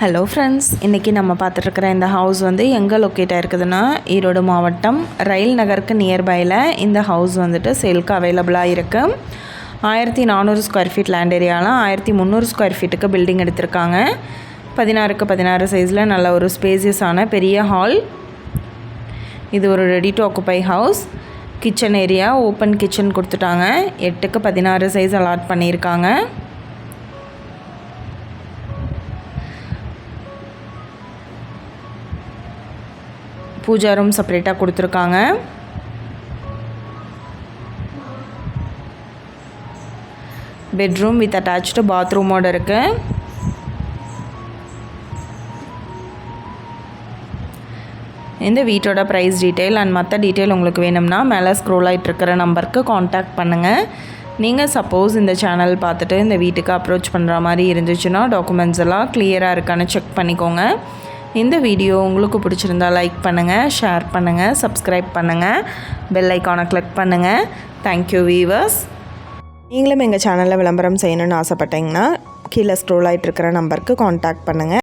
Hello friends இன்றைக்கி நம்ம பார்த்துட்ருக்குற இந்த ஹவுஸ் வந்து எங்கே லொக்கேட் ஆயிருக்குதுன்னா ஈரோடு மாவட்டம் ரயில் நகருக்கு நியர்பையில் இந்த ஹவுஸ் வந்துட்டு சேல்க்கு அவைலபிளாக இருக்குது ஆயிரத்தி நானூறு ஸ்கொயர் ஃபீட் லேண்ட் ஏரியாலாம் ஆயிரத்தி முந்நூறு ஸ்கொயர் ஃபீட்டுக்கு பில்டிங் எடுத்திருக்காங்க. பதினாறுக்கு பதினாறு சைஸில் நல்ல ஒரு ஸ்பேசியஸான பெரிய ஹால் இது ஒரு ready to occupy house kitchen area open kitchen கொடுத்துட்டாங்க. எட்டுக்கு பதினாறு சைஸ் அலாட் பண்ணியிருக்காங்க. பூஜா ரூம் செப்பரேட்டாக கொடுத்துருக்காங்க பெட்ரூம் வித் அட்டாச்சு பாத்ரூமோடு இருக்குது இந்த வீட்டோட ப்ரைஸ் டீட்டெயில் அண்ட் மற்ற டீட்டெயில் உங்களுக்கு வேணும்னா மேலே ஸ்க்ரோல் ஆகிட்டு இருக்கிற நம்பருக்கு காண்டாக்ட் பண்ணுங்கள் நீங்கள் சப்போஸ் இந்த சேனல் பார்த்துட்டு இந்த வீட்டுக்கு அப்ரோச் பண்ணுற மாதிரி இருந்துச்சுன்னா டாக்குமெண்ட்ஸ் எல்லாம் கிளியராக இருக்கான்னு செக் பண்ணிக்கோங்க. இந்த வீடியோ உங்களுக்கு பிடிச்சிருந்தா லைக் பண்ணுங்கள் ஷேர் பண்ணுங்கள் சப்ஸ்கிரைப் பண்ணுங்கள் பெல் ஐக்கானை கிளிக் பண்ணுங்கள் தேங்க்யூ வீவர்ஸ் நீங்களும் எங்கள் சேனலில் விளம்பரம் செய்யணும்னு ஆசைப்பட்டீங்கன்னா கீழே ஸ்க்ரோல் ஆகிட்டு இருக்கிற நம்பருக்கு காண்டாக்ட் பண்ணுங்கள்